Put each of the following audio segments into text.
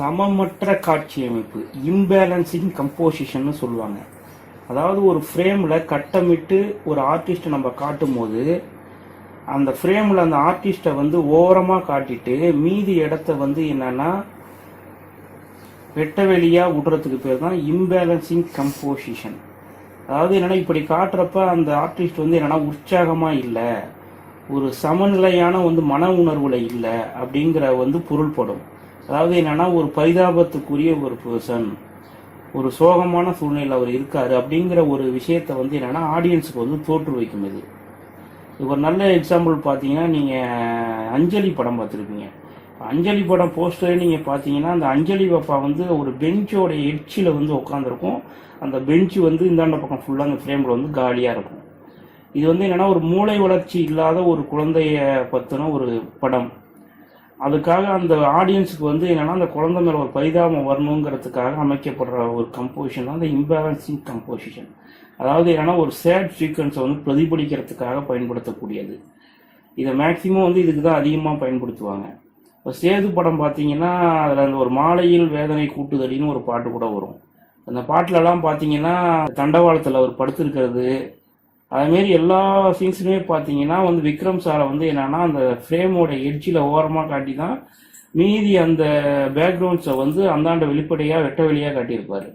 சமமற்ற காட்சி அமைப்பு இம்பேலன்சிங் கம்போசிஷன்னு சொல்லுவாங்க. அதாவது ஒரு ஃப்ரேமில் கட்டமிட்டு ஒரு ஆர்டிஸ்ட்டை நம்ம காட்டும் போது அந்த ஃப்ரேமில் அந்த ஆர்டிஸ்ட்டை வந்து ஓரமாக காட்டிட்டு மீதி இடத்த வந்து என்னன்னா வெட்ட வெளியாக விடுறதுக்கு பேர் தான் இம்பேலன்சிங் கம்போசிஷன் அதாவது என்னன்னா இப்படி காட்டுறப்ப அந்த ஆர்டிஸ்ட் வந்து என்னென்னா உற்சாகமாக இல்லை ஒரு சமநிலையான வந்து மன உணர்வில் இல்லை அப்படிங்கிற வந்து பொருள்படும். அதாவது என்னன்னா ஒரு பரிதாபத்துக்குரிய ஒரு பர்சன் ஒரு சோகமான சூழ்நிலையில் அவர் இருக்காரு அப்படிங்கிற ஒரு விஷயத்த வந்து என்னன்னா ஆடியன்ஸுக்கு வந்து தோற்று வைக்கும் இது. இது ஒரு நல்ல எக்ஸாம்பிள் பார்த்தீங்கன்னா நீங்கள் அஞ்சலி படம் பார்த்துருப்பீங்க. அஞ்சலி படம் போஸ்டரே நீங்கள் பார்த்தீங்கன்னா அந்த அஞ்சலி பாப்பா வந்து ஒரு பெஞ்சோட எட்ஜில் வந்து உட்காந்துருக்கும் அந்த பெஞ்சு வந்து இந்தாண்ட பக்கம் ஃபுல்லாக அந்த ஃப்ரேமில் வந்து காலியாக இருக்கும். இது வந்து என்னென்னா ஒரு மூளை வளர்ச்சி இல்லாத ஒரு குழந்தைய பற்றின ஒரு படம். அதுக்காக அந்த ஆடியன்ஸுக்கு வந்து என்னன்னா அந்த குழந்தை மேலே ஒரு பரிதாபம் வரணுங்கிறதுக்காக அமைக்கப்படுற ஒரு கம்போசிஷன் தான் அந்த இம்பேலன்சிங் கம்போசிஷன் அதாவது என்னன்னா ஒரு சேட் சீக்வன்ஸை வந்து பிரதிபலிக்கிறதுக்காக பயன்படுத்தக்கூடியது. இதை மேக்சிமம் வந்து இதுக்கு தான் அதிகமாக பயன்படுத்துவாங்க. இப்போ சேது படம் பார்த்தீங்கன்னா அதில் அந்த ஒரு மாலையில் வேதனை கூட்டுதலின்னு ஒரு பாட்டு கூட வரும். அந்த பாட்டுலலாம் பார்த்தீங்கன்னா தண்டவாளத்தில் அவர் படுத்திருக்கிறது அதேமாரி எல்லா சீன்ஸுமே பார்த்தீங்கன்னா வந்து விக்ரம் சாரை வந்து என்னன்னா அந்த ஃப்ரேமோட எட்ஜில் ஓரமாக காட்டி தான் மீதி அந்த பேக்ரவுண்ட்ஸை வந்து அந்தாண்ட வெளிப்படையாக வெட்ட வெளியாக காட்டியிருப்பாரு.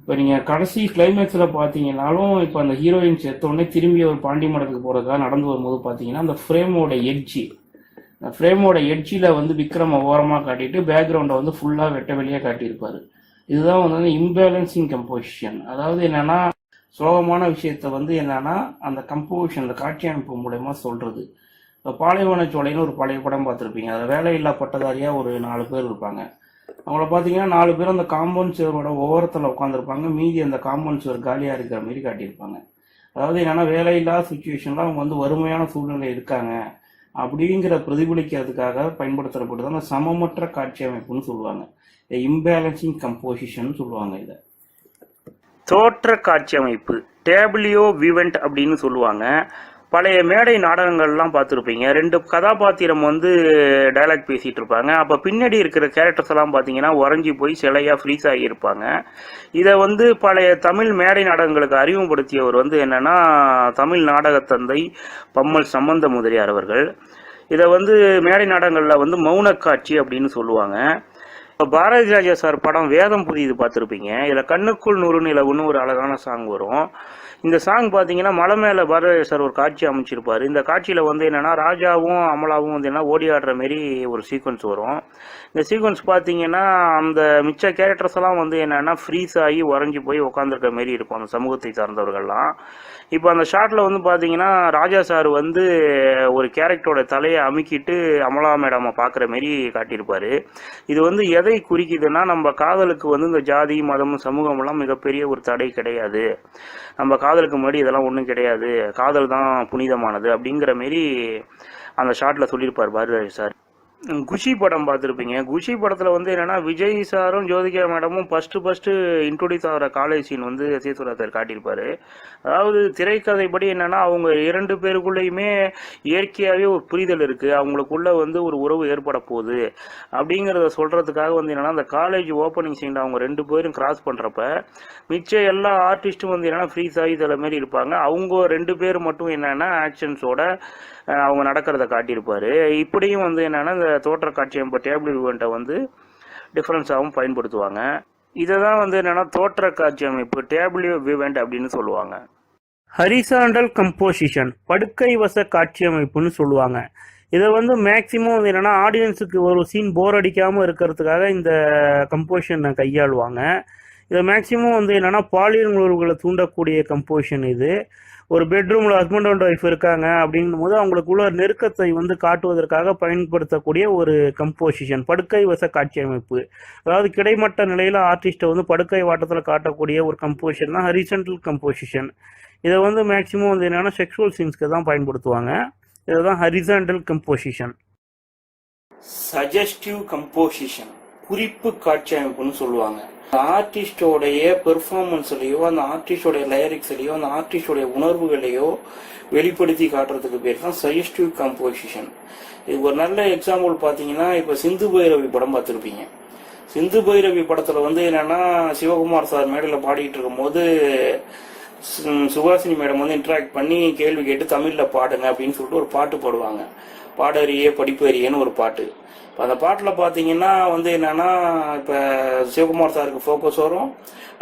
இப்போ நீங்கள் கடைசி கிளைமேக்ஸில் பார்த்தீங்கன்னாலும் இப்போ அந்த ஹீரோயின் செத்தோடனே திரும்பி ஒரு பாண்டி மடத்துக்கு போகிறதுக்காக நடந்து வரும்போது பார்த்தீங்கன்னா அந்த ஃப்ரேமோட எட்ஜி அந்த ஃப்ரேமோட எட்ஜில் வந்து விக்ரம ஓரமாக காட்டிட்டு பேக்ரவுண்டை வந்து ஃபுல்லாக வெட்ட வெளியாக காட்டியிருப்பார். இதுதான் வந்து இம்பேலன்சிங் கம்போசிஷன் அதாவது என்னென்னா சோகமான விஷயத்த வந்து என்னன்னா அந்த கம்போசிஷன் அந்த காட்சி அமைப்பு மூலயமா சொல்றது. இப்போ பாலைவன சோலைன்னு ஒரு பழைய படம் பார்த்துருப்பீங்க. அதில் வேலையில்லா பட்டதாரியா ஒரு நாலு பேர் இருப்பாங்க. அவங்கள பார்த்தீங்கன்னா நாலு பேர் அந்த காம்பவுண்ட் சுவரோட ஓரத்தில் உட்காந்துருப்பாங்க மீதி அந்த காம்பவுண்ட் சுவர் காலியாக இருக்கிற மாதிரி காட்டியிருப்பாங்க. அதாவது என்னென்னா வேலையில்லா சுச்சுவேஷனில் அவங்க வந்து வறுமையான சூழ்நிலை இருக்காங்க. அப்படிங்கிற பிரதிபலிக்கிறதுக்காக பயன்படுத்தப்படுது அந்த சமமற்ற காட்சி அமைப்புன்னு சொல்லுவாங்க. இம்பேலன்சிங் கம்போசிஷன் சொல்லுவாங்க இதை. தோற்ற காட்சி அமைப்பு டேபிளியோ விவெண்ட் அப்படின்னு சொல்லுவாங்க. பழைய மேடை நாடகங்கள்லாம் பார்த்துருப்பீங்க. ரெண்டு கதாபாத்திரம் வந்து டைலாக் பேசிகிட்டு இருப்பாங்க. அப்போ பின்னாடி இருக்கிற கேரக்டர்ஸ் எல்லாம் பார்த்தீங்கன்னா உறைஞ்சி போய் சிலையாக ஃப்ரீஸ் ஆகியிருப்பாங்க இதை வந்து பழைய தமிழ் மேடை நாடகங்களுக்கு அறிமுகப்படுத்தியவர் வந்து என்னென்னா தமிழ் நாடகத்தந்தை பம்மல் சம்பந்த முதலியார் அவர்கள். இதை வந்து மேடை நாடகங்களில் வந்து மௌன காட்சி அப்படின்னு சொல்லுவாங்க. பாரதி ராஜா சார் படம் வேதம் புதியது பார்த்துருப்பீங்க. இதில் கண்ணுக்குள் நூறு நிலவுன்னு ஒரு அழகான சாங் வரும். இந்த சாங் பார்த்தீங்கன்னா மலை மேலே பாரதி சார் ஒரு காட்சி அமைச்சிருப்பார். இந்த காட்சியில் வந்து என்னென்னா ராஜாவும் அமலாவும் வந்து என்ன ஓடி ஆடுற மாரி ஒரு சீக்வன்ஸ் வரும். இந்த சீக்வன்ஸ் பார்த்தீங்கன்னா அந்த மிச்ச கேரக்டர்ஸ் எல்லாம் வந்து என்னென்னா ஃப்ரீஸ் ஆகி உறைஞ்சி போய் உட்காந்துருக்க மாரி இருக்கும் அந்த சமூகத்தை சார்ந்தவர்கள்லாம். இப்போ அந்த ஷாட்டில் வந்து பார்த்தீங்கன்னா ராஜா சார் வந்து ஒரு கேரக்டரோட தலையை அமுக்கிட்டு அமலா மேடமை பார்க்குற மாரி காட்டியிருப்பார். இது வந்து எதை குறிக்குதுன்னா நம்ம காதலுக்கு வந்து இந்த ஜாதி மதம் சமூகமெல்லாம் மிகப்பெரிய ஒரு தடை கிடையாது. நம்ம காதலுக்கு முன்னாடி இதெல்லாம் ஒன்றும் கிடையாது. காதல் தான் புனிதமானது அப்படிங்கிற மாரி அந்த ஷாட்டில் சொல்லியிருப்பார் பாரதிராஜ் சார். குஷி படம் பார்த்துருப்பீங்க. குஷி படத்தில் வந்து என்னென்னா விஜய் சாரும் ஜோதிகா மேடமும் ஃபஸ்ட்டு ஃபஸ்ட்டு இன்ட்ரோடியூஸ் ஆகிற காலேஜ் சீன் வந்து சேத்துரா காட்டியிருப்பார். அதாவது திரைக்கதைப்படி என்னென்னா அவங்க இரண்டு பேருக்குள்ளேயுமே இயற்கையாகவே ஒரு புரிதல் இருக்குது அவங்களுக்குள்ள வந்து ஒரு உறவு ஏற்பட போகுது. அப்படிங்கிறத சொல்கிறதுக்காக வந்து என்னென்னா அந்த காலேஜ் ஓப்பனிங் சீனில் அவங்க ரெண்டு பேரும் கிராஸ் பண்ணுறப்ப மிச்ச எல்லா ஆர்டிஸ்ட்டும் வந்து என்னென்னா ஃப்ரீஸ் ஆகி இதில் மாரி இருப்பாங்க. அவங்க ரெண்டு பேர் மட்டும் என்னென்னா ஆக்ஷன்ஸோட அவங்க நடக்கிறத காட்டியிருப்பார். இப்படியும் வந்து என்னென்னா இந்த தோற்ற காட்சி இப்போ டேபிள் ஈவெண்ட்டை வந்து டிஃப்ரென்ஸாகவும் பயன்படுத்துவாங்க. இதை தான் வந்து என்னென்னா தோற்ற காட்சி அமைப்பு டேபிள் விவெண்ட் அப்படின்னு சொல்லுவாங்க. ஹரிசாண்டல் கம்போசிஷன் படுக்கை வச காட்சி அமைப்புன்னு சொல்லுவாங்க. இதை வந்து மேக்சிமம் வந்து என்னென்னா ஆடியன்ஸுக்கு ஒரு சீன் போர் அடிக்காமல் இருக்கிறதுக்காக இந்த கம்போஷனை கையாளுவாங்க. இதை மேக்சிமம் வந்து என்னென்னா பாலியல் உணர்வுகளை தூண்டக்கூடிய கம்போசிஷன் இது. ஒரு பெட்ரூமில் ஹஸ்பண்ட் அண்ட் ஒய்ஃப் இருக்காங்க அப்படிங்கும் போது அவங்களுக்குள்ள நெருக்கத்தை வந்து காட்டுவதற்காக பயன்படுத்தக்கூடிய ஒரு கம்போசிஷன் படுக்கை வச காட்சி அமைப்பு. அதாவது கிடைமட்ட நிலையில் ஆர்டிஸ்ட்டை வந்து படுக்கை வாட்டத்தில் காட்டக்கூடிய ஒரு கம்போசிஷன் தான் ஹரிசன்டல் கம்போசிஷன் இதை வந்து மேக்ஸிமம் வந்து என்னென்னா செக்ஷுவல் சீன்ஸ்க்கு தான் பயன்படுத்துவாங்க. இதுதான் ஹரிசாண்டல் கம்போசிஷன் சஜஸ்டிவ் கம்போசிஷன் குறிப்பு காட்சி அமைப்புன்னு சொல்லுவாங்க. ஆர்டிஸ்டோடைய பெர்ஃபார்மன்ஸ்லையோ அந்த ஆர்டிஸ்டோடைய லயரிக்ஸ்லையோ அந்த ஆர்டிஸ்டோடைய உணர்வுகளையோ வெளிப்படுத்தி காட்டுறதுக்கு பேர் தான் சஜஸ்டிவ் கம்போசிஷன் இது ஒரு நல்ல எக்ஸாம்பிள் பார்த்தீங்கன்னா இப்போ சிந்து பைரவி படம் பார்த்துருப்பீங்க. சிந்து பைரவி படத்தில் வந்து என்னன்னா சிவகுமார் சார் மேடையில் பாடிட்டு இருக்கும்போது சுபாஷினி மேடம் வந்து இன்ட்ராக்ட் பண்ணி கேள்வி கேட்டு தமிழில் பாடுங்க அப்படின்னு சொல்லிட்டு ஒரு பாட்டு பாடுவாங்க. பாடறியே படிப்பறியேன்னு ஒரு பாட்டு. இப்போ அந்த பாட்டில் பார்த்தீங்கன்னா வந்து என்னன்னா இப்போ சிவகுமார் சாருக்கு ஃபோக்கஸ் வரும்.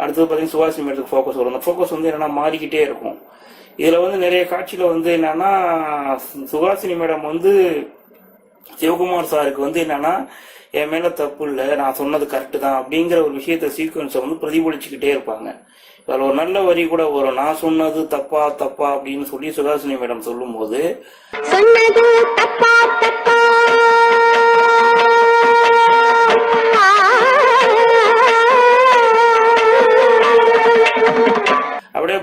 அடுத்தது பார்த்தீங்கன்னா சுபாஷ் மேடத்துக்கு ஃபோக்கஸ் வரும். அந்த ஃபோக்கஸ் வந்து என்னென்னா மாறிக்கிட்டே இருக்கும். இதில் வந்து நிறைய காட்சியில் வந்து என்னன்னா சுஹாசினி மேடம் வந்து சிவகுமார் சாருக்கு வந்து என்னன்னா என் மேலே தப்பு இல்லை நான் சொன்னது கரெக்டு தான் அப்படிங்கிற ஒரு விஷயத்த சீக்வன்ஸை வந்து பிரதிபலிச்சுக்கிட்டே இருப்பாங்க. அதில் ஒரு நல்ல வரி கூட வரும். நான் சொன்னது தப்பா தப்பா அப்படின்னு சொல்லி சுஹாசினி மேடம் சொல்லும்போது சொன்னது தப்பா தப்பா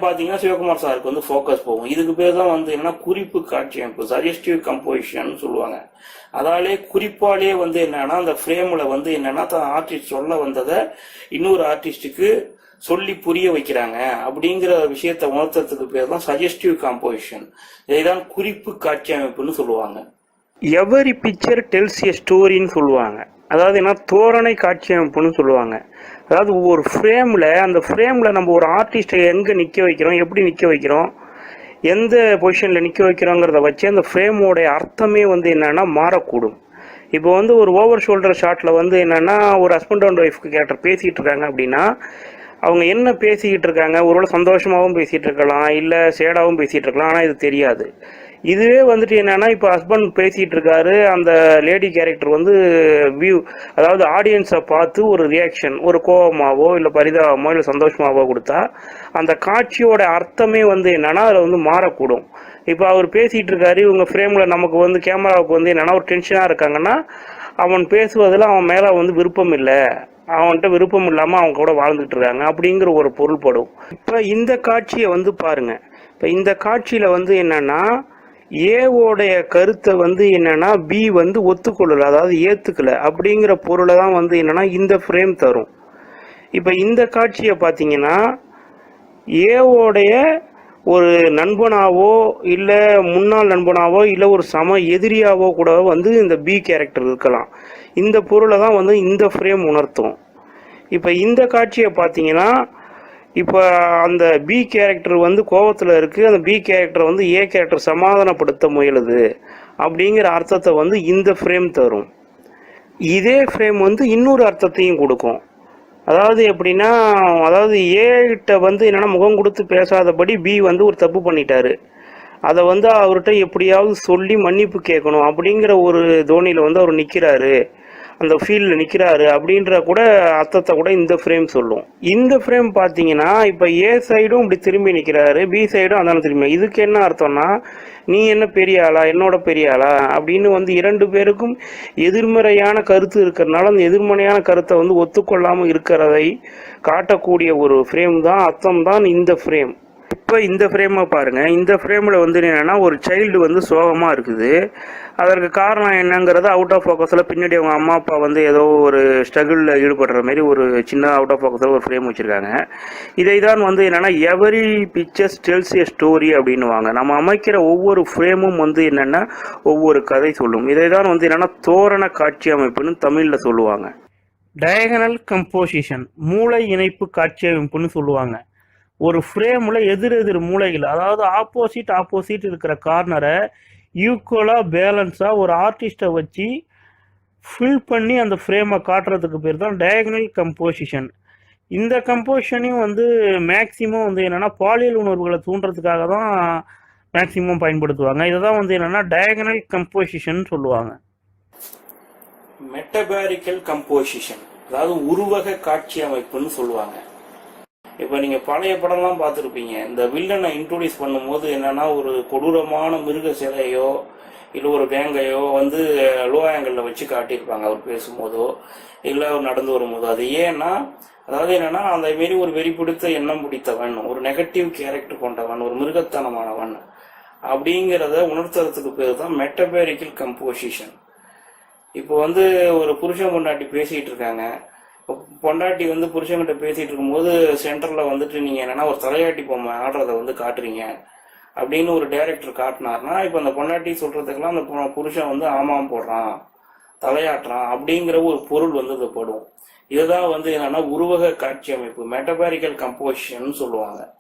பார்த்தீங்கன்னா சிவகுமார் சாருக்கு வந்து ஃபோக்கஸ் போகும். இதுக்கு பேர் தான் வந்து என்னன்னா குறிப்பு காட்சி அமைப்பு சஜஸ்டிவ் கம்போசிஷன் சொல்லுவாங்க. அதாலே குறிப்பாலே வந்து என்னன்னா அந்த ஃப்ரேம்ல வந்து என்னன்னா தான் ஆர்டிஸ்ட் சொல்ல வந்ததை இன்னொரு ஆர்டிஸ்டுக்கு சொல்லி புரிய வைக்கிறாங்க. அப்படிங்கிற விஷயத்தை உணர்த்துறதுக்கு பேர் தான் சஜஸ்டிவ் காம்போசிஷன் இதைதான் குறிப்பு காட்சி அமைப்புன்னு சொல்லுவாங்க. எவரி பிக்சர் டெல்ஸ் எ ஸ்டோரின்னு சொல்லுவாங்க. அதாவது என்ன தோரணை காட்சி அமைப்புன்னு சொல்லுவாங்க. அதாவது ஒரு ஃப்ரேமில் அந்த ஃப்ரேமில் நம்ம ஒரு ஆர்டிஸ்ட்டை எங்கே நிற்க வைக்கிறோம் எப்படி நிற்க வைக்கிறோம் எந்த பொசிஷனில் நிற்க வைக்கிறோங்கிறத வச்சு அந்த ஃப்ரேமோடைய அர்த்தமே வந்து என்னென்னா மாறக்கூடும். இப்போ வந்து ஒரு ஓவர் ஷோல்டர் ஷாட்டில் வந்து என்னென்னா ஒரு ஹஸ்பண்ட் அண்ட் ஒய்ஃப்க்கு கேரக்டர் பேசிகிட்டு இருக்காங்க அப்படின்னா அவங்க என்ன பேசிக்கிட்டு இருக்காங்க? ஒருவேளை சந்தோஷமாகவும் பேசிகிட்டு இருக்கலாம் இல்லை சேடாகவும் பேசிகிட்டு இருக்கலாம் ஆனால் இது தெரியாது. இதுவே வந்துட்டு என்னன்னா இப்போ ஹஸ்பண்ட் பேசிகிட்டு இருக்காரு அந்த லேடி கேரக்டர் வந்து வியூ அதாவது ஆடியன்ஸை பார்த்து ஒரு ரியாக்ஷன் ஒரு கோபமாவோ இல்லை பரிதாபமோ இல்லை சந்தோஷமாவோ கொடுத்தா அந்த காட்சியோட அர்த்தமே வந்து என்னன்னா அதில் வந்து மாறக்கூடும். இப்போ அவர் பேசிகிட்டு இருக்காரு இவங்க ஃப்ரேமில் நமக்கு வந்து கேமராவுக்கு வந்து என்னென்னா ஒரு டென்ஷனாக இருக்காங்கன்னா அவன் பேசுவதில் அவன் மேலே வந்து விருப்பம் இல்லை. அவன்கிட்ட விருப்பம் இல்லாமல் அவங்க கூட வாழ்ந்துட்டு இருக்காங்க அப்படிங்கிற ஒரு பொருள்படும். இப்போ இந்த காட்சியை வந்து பாருங்க. இப்போ இந்த காட்சியில் வந்து என்னன்னா ஏவோடைய கருத்தை வந்து என்னன்னா பி வந்து ஒத்துக்கொள்ளல அதாவது ஏத்துக்கல. அப்படிங்கிற பொருளை தான் வந்து என்னன்னா இந்த ஃப்ரேம் தரும். இப்போ இந்த காட்சியை பார்த்தீங்கன்னா ஏவோடைய ஒரு நண்பனாவோ இல்லை முன்னாள் நண்பனாவோ இல்லை ஒரு சம எதிரியாவோ கூட வந்து இந்த பி கேரக்டர் இருக்கலாம். இந்த பொருளை தான் வந்து இந்த ஃப்ரேம் உணர்த்தும். இப்போ இந்த காட்சியை பார்த்தீங்கன்னா இப்போ அந்த பி கேரக்டர் வந்து கோவத்தில் இருக்குது அந்த பி கேரக்டர் வந்து ஏ கேரக்டர் சமாதானப்படுத்த முயலுது அப்படிங்கிற அர்த்தத்தை வந்து இந்த ஃப்ரேம் தரும். இதே ஃப்ரேம் வந்து இன்னொரு அர்த்தத்தையும் கொடுக்கும். அதாவது எப்படின்னா அதாவது ஏ கிட்ட வந்து என்னன்னா முகம் கொடுத்து பேசாதபடி பி வந்து ஒரு தப்பு பண்ணிட்டாரு. அதை வந்து அவர்கிட்ட எப்படியாவது சொல்லி மன்னிப்பு கேட்கணும் அப்படிங்கிற ஒரு தோனியில் வந்து அவர் நிற்கிறாரு அந்த ஃபீல்டில் நிற்கிறாரு அப்படின்ற கூட அர்த்தத்தை கூட இந்த ஃப்ரேம் சொல்லும். இந்த ஃப்ரேம் பார்த்தீங்கன்னா இப்போ ஏ சைடும் இப்படி திரும்பி நிற்கிறாரு பி சைடும் அதான திரும்பி இதுக்கு என்ன அர்த்தம்னா நீ என்ன பெரிய ஆளா என்னோட பெரிய ஆளா அப்படின்னு வந்து இரண்டு பேருக்கும் எதிர்மறையான கருத்து இருக்கிறதுனால அந்த எதிர்மறையான கருத்தை வந்து ஒத்துக்கொள்ளாமல் இருக்கிறதை காட்டக்கூடிய ஒரு ஃப்ரேம் தான் அர்த்தம் தான் இந்த ஃப்ரேம் இப்போ இந்த ஃப்ரேமை பாருங்கள் இந்த ஃப்ரேமில் வந்து என்னென்னா ஒரு சைல்டு வந்து சோகமாக இருக்குது. அதற்கு காரணம் என்னங்கிறது அவுட் ஆஃப் ஃபோக்கஸில் பின்னாடி அவங்க அம்மா அப்பா வந்து ஏதோ ஒரு ஸ்ட்ரகிளில் ஈடுபடுற மாதிரி ஒரு சின்ன அவுட் ஆஃப் ஃபோக்கஸில் ஒரு ஃப்ரேம் வச்சுருக்காங்க. இதை தான் வந்து என்னென்னா every pictures tells a story அப்படின்னுவாங்க. நம்ம அமைக்கிற ஒவ்வொரு ஃப்ரேமும் வந்து என்னென்னா ஒவ்வொரு கதை சொல்லும். இதை தான் வந்து என்னென்னா தோரண காட்சி அமைப்புன்னு தமிழில் சொல்லுவாங்க. டயகனல் கம்போசிஷன் மூளை இணைப்பு காட்சி அமைப்புன்னு சொல்லுவாங்க. ஒரு ஃப்ரேமில் எதிர் எதிர் மூலைகள் அதாவது ஆப்போசிட் ஆப்போசிட் இருக்கிற கார்னரை ஈக்குவலாக பேலன்ஸாக ஒரு ஆர்டிஸ்ட்டை வச்சு ஃபில் பண்ணி அந்த ஃப்ரேமை காட்டுறதுக்கு பேர் தான் டயகனல் கம்போசிஷன் இந்த கம்போசிஷனையும் வந்து மேக்சிமம் வந்து என்னென்னா பாலியல் உணர்வுகளை தூண்டுறதுக்காக தான் மேக்சிமம் பயன்படுத்துவாங்க. இதை தான் வந்து என்னென்னா டயகனல் கம்போசிஷன் சொல்லுவாங்க. மெட்டபாரிக்கல் கம்போசிஷன் அதாவது உருவக காட்சி அமைப்புன்னு சொல்லுவாங்க. இப்போ நீங்கள் பழைய படம்லாம் பார்த்துருப்பீங்க. இந்த வில்லனை இன்ட்ரோடியூஸ் பண்ணும்போது என்னன்னா ஒரு கொடூரமான மிருக சிலையோ இல்லை ஒரு வேங்கையோ வந்து லோ ஆங்கிளில் வச்சு காட்டியிருப்பாங்க. அவர் பேசும்போதோ இல்லை அவர் நடந்து வரும்போதோ. அது ஏன்னா அதாவது என்னென்னா அந்த மாரி ஒரு வெறி பிடித்த எண்ணம் பிடித்தவன் ஒரு நெகட்டிவ் கேரக்டர் கொண்டவன் ஒரு மிருகத்தனமானவன் அப்படிங்கிறத உணர்த்துறதுக்கு பேர் தான் மெட்டபேரிக்கல் கம்போசிஷன் இப்போ வந்து ஒரு புருஷன் பொண்டாட்டி பேசிகிட்டு இருக்காங்க. பொண்டாட்டி வந்து புருஷன்கிட்ட பேசிட்டு இருக்கும்போது சென்டர்ல வந்துட்டு நீங்க என்னன்னா ஒரு தலையாட்டி பொம்மை ஆடுறத வந்து காட்டுறீங்க அப்படின்னு ஒரு டைரக்டர் காட்டினார்னா இப்போ அந்த பொண்டாட்டி சொல்றதுக்கெல்லாம் அந்த புருஷன் வந்து ஆமாம் போடுறான் தலையாட்டுறான் அப்படிங்கிற ஒரு பொருள் வந்து இது படும். இதுதான் வந்து என்னன்னா உருவக காட்சி அமைப்பு மெட்டபாரிக்கல் கம்போசிஷன் சொல்லுவாங்க.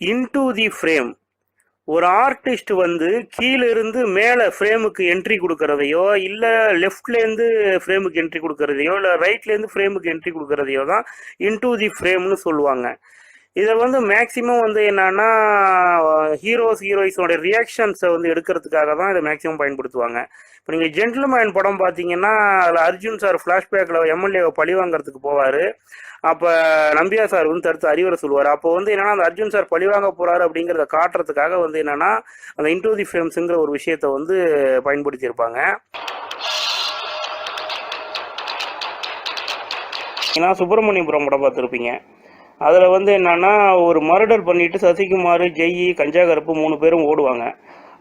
இன்டு தி ஃப்ரேம் ஒரு ஆர்டிஸ்ட் வந்து கீழிருந்து மேலே ஃப்ரேமுக்கு என்ட்ரி கொடுக்கறதையோ இல்லை லெஃப்ட்லேருந்து ஃப்ரேமுக்கு என்ட்ரி கொடுக்கறதையோ இல்லை ரைட்லேருந்து ஃப்ரேமுக்கு என்ட்ரி கொடுக்கறதையோ தான் இன்டூ தி ஃப்ரேம்னு சொல்லுவாங்க. இதில் வந்து மேக்ஸிமம் வந்து என்னன்னா ஹீரோஸ் ஹீரோயிஸோட ரியாக்ஷன்ஸை வந்து எடுக்கிறதுக்காக தான் இதை மேக்ஸிமம் பயன்படுத்துவாங்க. இப்போ நீங்கள் ஜென்டில்மேன் படம் பார்த்தீங்கன்னா அதில் அர்ஜுன் சார் ஃப்ளாஷ்பேக்கில் எம்எல்ஏவை பழி வாங்குறதுக்கு போவார். அப்போ நம்பியா சார் வந்து தடுத்து அறிவுரை சொல்லுவார். அப்போ வந்து என்னன்னா அந்த அர்ஜுன் சார் பழி வாங்க போகிறாரு அப்படிங்கிறத காட்டுறதுக்காக வந்து என்னன்னா அந்த இன்டூ தி ஃப்ரேம்ஸுங்கிற ஒரு விஷயத்தை வந்து பயன்படுத்தியிருப்பாங்க. ஏன்னா சுப்பிரமணியபுரம் படம் பார்த்துருப்பீங்க? அதில் வந்து என்னன்னா ஒரு மர்டர் பண்ணிட்டு சசிகுமார் ஜெய் கஞ்சா கருப்பு மூணு பேரும் ஓடுவாங்க.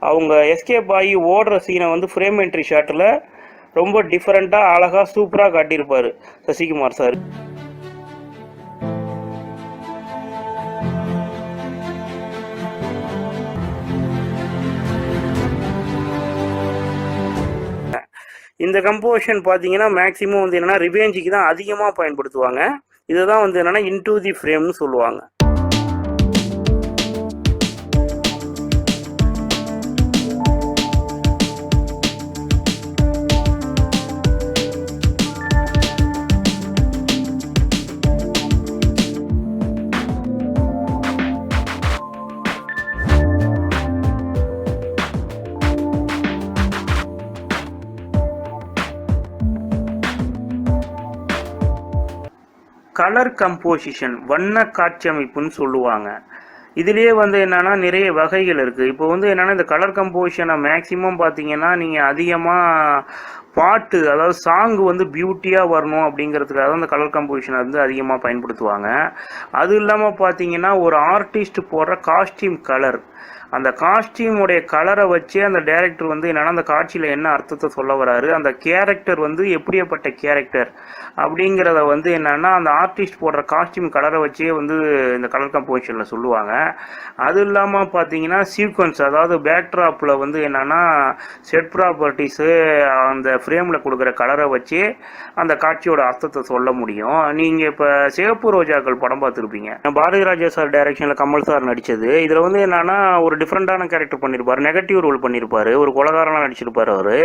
அவங்க எஸ்கேப் ஆகி ஓடுற சீனை வந்து ஃப்ரேம் என்ட்ரி ஷாட்டில் ரொம்ப டிஃப்ரெண்ட்டாக அழகாக சூப்பராக காட்டியிருப்பார் சசிகுமார் சார் இந்த கம்போஷன் பார்த்தீங்கன்னா மேக்ஸிமம் வந்து என்னென்னா ரிவேஞ்சுக்கு தான் அதிகமாக பயன்படுத்துவாங்க. இதுதான் வந்து என்னன்னா இன்டூ தி ஃப்ரேம்னு சொல்லுவாங்க. கலர் கம்போசிஷன் வண்ண காட்சி அமைப்புன்னு சொல்லுவாங்க. இதுலேயே வந்து என்னென்னா நிறைய வகைகள் இருக்குது இப்போ வந்து என்னென்னா இந்த கலர் கம்போசிஷனை மேக்சிமம் பார்த்தீங்கன்னா நீங்கள் அதிகமாக பாட்டு அதாவது சாங் வந்து பியூட்டியாக வரணும் அப்படிங்கிறதுக்காக தான் கலர் கம்போசிஷனை வந்து அதிகமாக பயன்படுத்துவாங்க. அது இல்லாமல் பார்த்தீங்கன்னா ஒரு ஆர்டிஸ்ட் போடுற காஸ்டியூம் கலர் அந்த காஸ்டியூமுடைய கலரை வச்சு அந்த டேரக்டர் வந்து என்னென்னா அந்த காட்சியில் என்ன அர்த்தத்தை சொல்ல வராரு அந்த கேரக்டர் வந்து எப்படியப்பட்ட கேரக்டர் அப்படிங்கிறத வந்து என்னென்னா அந்த ஆர்டிஸ்ட் போடுற காஸ்டியூம் கலரை வச்சே வந்து இந்த கலர் கம்போசிஷனில் சொல்லுவாங்க. அது இல்லாமல் பார்த்தீங்கன்னா சீக்வன்ஸ் அதாவது பேக்ட்ராப்பில் வந்து என்னென்னா செட் ப்ராப்பர்ட்டிஸு அந்த ஃப்ரேமில் கொடுக்குற கலரை வச்சு அந்த காட்சியோட அர்த்தத்தை சொல்ல முடியும். நீங்கள் இப்போ சிகப்பு ரோஜாக்கள் படம் பார்த்துருப்பீங்க. பாரதி ராஜா சார் டைரக்ஷனில் கமல் சார் நடித்தது இதில் வந்து என்னென்னா ஒரு டிஃப்ரெண்ட்டான கேரக்டர் பண்ணியிருப்பார் நெகட்டிவ் ரோல் பண்ணியிருப்பார் ஒரு கொலகாரனாக நடிச்சிருப்பார் அவர்.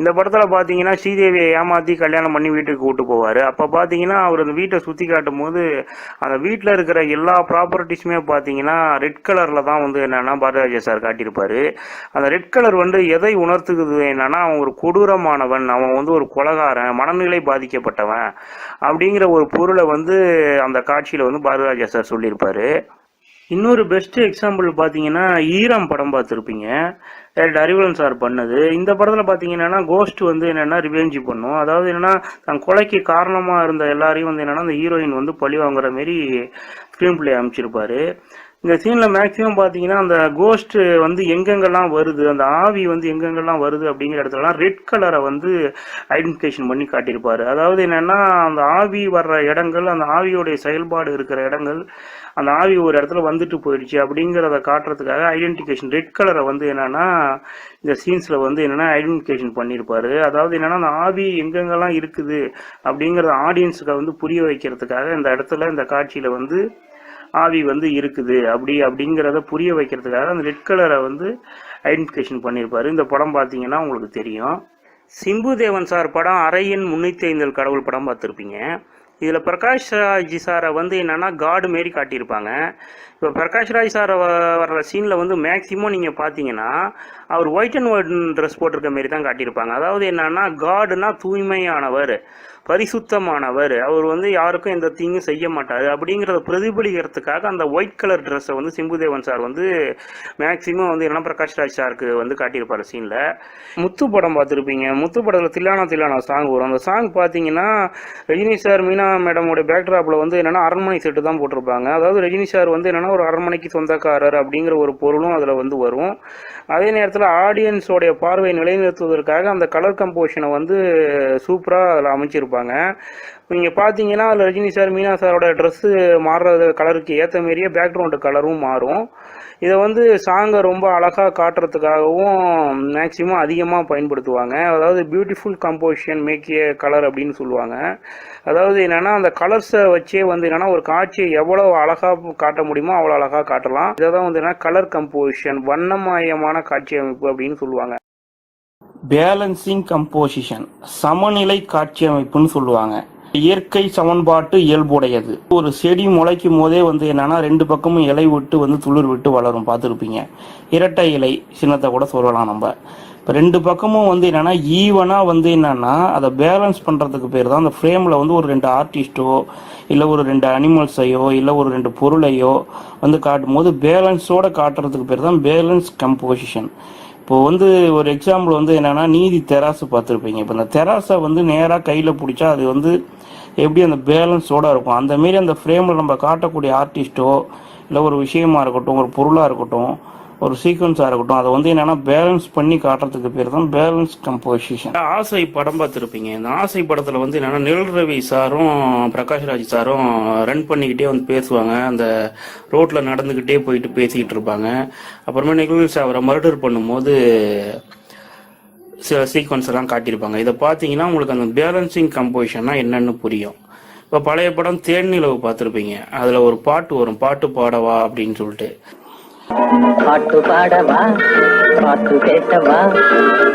இந்த படத்தில் பார்த்தீங்கன்னா ஸ்ரீதேவியை ஏமாற்றி கல்யாணம் பண்ணி வீட்டுக்கு கூட்டு போவார். அப்போ பார்த்தீங்கன்னா அவர் அந்த வீட்டை சுற்றி காட்டும் போது அந்த வீட்டில் இருக்கிற எல்லா ப்ராப்பர்ட்டிஸுமே பார்த்தீங்கன்னா ரெட் கலரில் தான் வந்து என்னென்னா பாரதிராஜா சார் காட்டியிருப்பார். அந்த ரெட் கலர் வந்து எதை உணர்த்துக்குது என்னென்னா அவன் ஒரு கொடூரமான மோசமானவன் அவன் வந்து ஒரு கொலகாரன் மனநிலை பாதிக்கப்பட்டவன் அப்படிங்கிற ஒரு பொருளை வந்து அந்த காட்சியில் வந்து பாரதிராஜா சார் சொல்லியிருப்பாரு. இன்னொரு பெஸ்ட் எக்ஸாம்பிள் பார்த்தீங்கன்னா ஈரம் படம் பார்த்துருப்பீங்க. டரிவலன் சார் பண்ணது. இந்த படத்தில் பார்த்தீங்கன்னா கோஸ்ட் வந்து என்னென்னா ரிவெஞ்சு பண்ணும். அதாவது என்னென்னா தன் கொலைக்கு காரணமாக இருந்த எல்லாரையும் வந்து என்னென்னா அந்த ஹீரோயின் வந்து பழி வாங்குற மாரி ஸ்க்ரீன் பிளே அமைச்சிருப்பாரு. இந்த சீனில் மேக்ஸிமம் பார்த்தீங்கன்னா அந்த கோஸ்ட் வந்து எங்கெங்கெல்லாம் வருது அந்த ஆவி வந்து எங்கெங்கெல்லாம் வருது அப்படிங்கிற இடத்துலலாம் ரெட் கலரை வந்து ஐடென்டிஃபிகேஷன் பண்ணி காட்டியிருப்பாரு. அதாவது என்னென்னா அந்த ஆவி வர்ற இடங்கள் அந்த ஆவியோடைய செயல்பாடு இருக்கிற இடங்கள் அந்த ஆவி ஒரு இடத்துல வந்துட்டு போயிடுச்சு அப்படிங்கிறத காட்டுறதுக்காக ஐடென்டிஃபிகேஷன் ரெட் கலரை வந்து என்னென்னா இந்த சீன்ஸில் வந்து என்னென்னா ஐடென்டிஃபிகேஷன் பண்ணியிருப்பாரு. அதாவது என்னென்னா அந்த ஆவி எங்கெங்கெல்லாம் இருக்குது அப்படிங்கிறத ஆடியன்ஸுக்கு வந்து புரிய வைக்கிறதுக்காக இந்த இடத்துல இந்த காட்சியில் வந்து ஆவி வந்து இருக்குது அப்படி அப்படிங்கிறத புரிய வைக்கிறதுக்காக அந்த ரெட் கலரை வந்து ஐடென்டிஃபிகேஷன் பண்ணியிருப்பாரு. இந்த படம் பார்த்தீங்கன்னா உங்களுக்கு தெரியும். சிம்பு தேவன் சார் படம் அறையின் முன்னூற்றி ஐந்தல் கடவுள் படம் பார்த்துருப்பீங்க. இதில் பிரகாஷ் ராஜ் சாரை வந்து என்னென்னா காடு மாரி காட்டியிருப்பாங்க. இப்போ பிரகாஷ் ராஜ் சாரை வ- வர்ற சீனில் வந்து மேக்ஸிமம் நீங்கள் பார்த்தீங்கன்னா அவர் ஒயிட் அண்ட் ஒயிட் ட்ரெஸ் போட்டிருக்க மாரி தான் காட்டியிருப்பாங்க. அதாவது என்னென்னா காடுனா தூய்மையானவர். பரிசுத்தமானவர். அவர் வந்து யாருக்கும் எந்த தீங்கும் செய்ய மாட்டார். அப்படிங்கிறத பிரதிபலிக்கிறதுக்காக அந்த ஒயிட் கலர் ட்ரெஸ்ஸை வந்து சிம்புதேவன் சார் வந்து மேக்சிமம் வந்து என்ன பிரகாஷ் ராஜ் சாருக்கு வந்து காட்டியிருப்பார் சீனில் முத்து படம் பார்த்துருப்பீங்க. முத்து படத்தில் தில்லானா தில்லானா சாங் வரும். அந்த சாங் பார்த்தீங்கன்னா ரஜினி சார் மீனா மேடமோட பேக்ட்ராப்பில் வந்து என்னென்னா அரண்மனை செட்டு தான் போட்டிருப்பாங்க. அதாவது ரஜினி சார் வந்து என்னென்னா ஒரு அரண்மனைக்கு சொந்தக்காரர் அப்படிங்கிற ஒரு பொருளும் அதில் வந்து வரும். அதே நேரத்தில் ஆடியன்ஸோடைய பார்வையை நிலைநிறுத்துவதற்காக அந்த கலர் கம்போஷனை வந்து சூப்பராக அதில் அமைச்சிருப்பாங்க நீங்கள் பார்த்தீங்கன்னா அதில் ரஜினி சார் மீனா சாரோட ட்ரெஸ்ஸு மாறுற கலருக்கு ஏற்ற மாரியே பேக்ரவுண்டு கலரும் மாறும். இதை வந்து சாங்கை ரொம்ப அழகாக காட்டுறதுக்காகவும் மேக்ஸிமம் அதிகமாக பயன்படுத்துவாங்க. அதாவது beautiful composition make a colour அப்படின்னு சொல்லுவாங்க. அதாவது என்னென்னா அந்த கலர்ஸை வச்சே வந்து என்னென்னா ஒரு காட்சியை எவ்வளோ அழகாக காட்ட முடியுமோ அவ்வளோ அழகாக காட்டலாம். இதை தான் வந்து என்னென்னா கலர் கம்போசிஷன் வண்ணமயமான காட்சி அமைப்பு அப்படின்னு சொல்லுவாங்க. பேலன்சிங் கம்போசிஷன் சமநிலை காட்சி அமைப்புன்னு சொல்லுவாங்க. இயற்கை சமன்பாட்டு இயல்புடையது. ஒரு செடி முளைக்கும் போதே வந்து என்னன்னா ரெண்டு பக்கமும் இலை விட்டு வந்து துளிர் விட்டு வளரும். பார்த்துருப்பீங்க. இரட்டை இலை சின்னத்தை கூட சொல்லலாம் நம்ம. இப்போ ரெண்டு பக்கமும் வந்து என்னன்னா ஈவனாக வந்து என்னன்னா அதை பேலன்ஸ் பண்ணுறதுக்கு பேர் தான். அந்த ஃப்ரேமில் வந்து ஒரு ரெண்டு ஆர்டிஸ்ட்டோ இல்லை ஒரு ரெண்டு அனிமல்ஸையோ இல்லை ஒரு ரெண்டு பொருளையோ வந்து காட்டும் போது பேலன்ஸோட காட்டுறதுக்கு பேர் தான் பேலன்ஸ் கம்போசிஷன் இப்போ வந்து ஒரு எக்ஸாம்பிள் வந்து என்னன்னா நீதி தெராசு பார்த்துருப்பீங்க. இப்போ இந்த தெராசை வந்து நேராக கையில் பிடிச்சா அது வந்து எப்படி அந்த பேலன்ஸோட இருக்கும்? அந்த மாரி அந்த ஃப்ரேமில் நம்ம காட்டக்கூடிய ஆர்டிஸ்ட்டோ இல்லை ஒரு விஷயமா இருக்கட்டும் ஒரு பொருளாக இருக்கட்டும் ஒரு சீக்வன்ஸாக இருக்கட்டும். அதை வந்து என்னென்னா பேலன்ஸ் பண்ணி காட்டுறதுக்கு பேர் தான் பேலன்ஸ் கம்போசிஷன் ஆசை படம் பார்த்துருப்பீங்க. இந்த ஆசை படத்தில் வந்து என்னென்னா நிழல் ரவி சாரும் பிரகாஷ் ராஜ் சாரும் ரன் பண்ணிக்கிட்டே வந்து பேசுவாங்க. அந்த ரோட்டில் நடந்துக்கிட்டே போயிட்டு பேசிக்கிட்டு இருப்பாங்க. அப்புறமே நிகழ்ச்சி அவரை மர்டர் பண்ணும்போது சில சீக்வன்ஸ் எல்லாம் காட்டியிருப்பாங்க. இதை பார்த்தீங்கன்னா உங்களுக்கு அந்த பேலன்சிங் கம்போசிஷன்னா என்னன்னு புரியும். இப்போ பழைய படம் தேன்நிலவு பார்த்துருப்பீங்க. அதில் ஒரு பாட்டு வரும். பாட்டு பாடவா அப்படின்னு சொல்லிட்டு. பாட்டு பாடவா? பாட்டு கேட்டவா?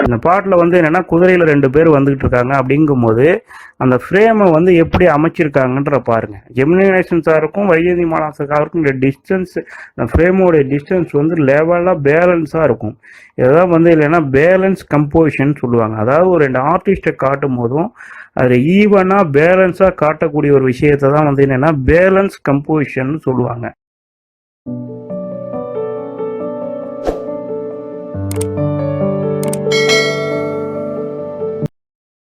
இந்த பாட்டில் வந்து என்னென்னா குதிரையில் ரெண்டு பேர் வந்துக்கிட்டு இருக்காங்க. அப்படிங்கும்போது அந்த ஃப்ரேமை வந்து எப்படி அமைச்சிருக்காங்கன்ற பாருங்க. ஜெமினேஷன் சாருக்கும் வைஜெயந்தி மாலாசருக்கும் இந்த டிஸ்டன்ஸ் அந்த ஃப்ரேமோடைய டிஸ்டன்ஸ் வந்து லெவலாக பேலன்ஸாக இருக்கும். இதெல்லாம் வந்து இல்லைன்னா பேலன்ஸ் கம்போசிஷன் சொல்லுவாங்க. அதாவது ஒரு ரெண்டு ஆர்டிஸ்ட்டை காட்டும் போதும் அதில் ஈவனாக பேலன்ஸாக காட்டக்கூடிய ஒரு விஷயத்தை தான் வந்து என்னென்னா பேலன்ஸ் கம்போசிஷன் சொல்லுவாங்க.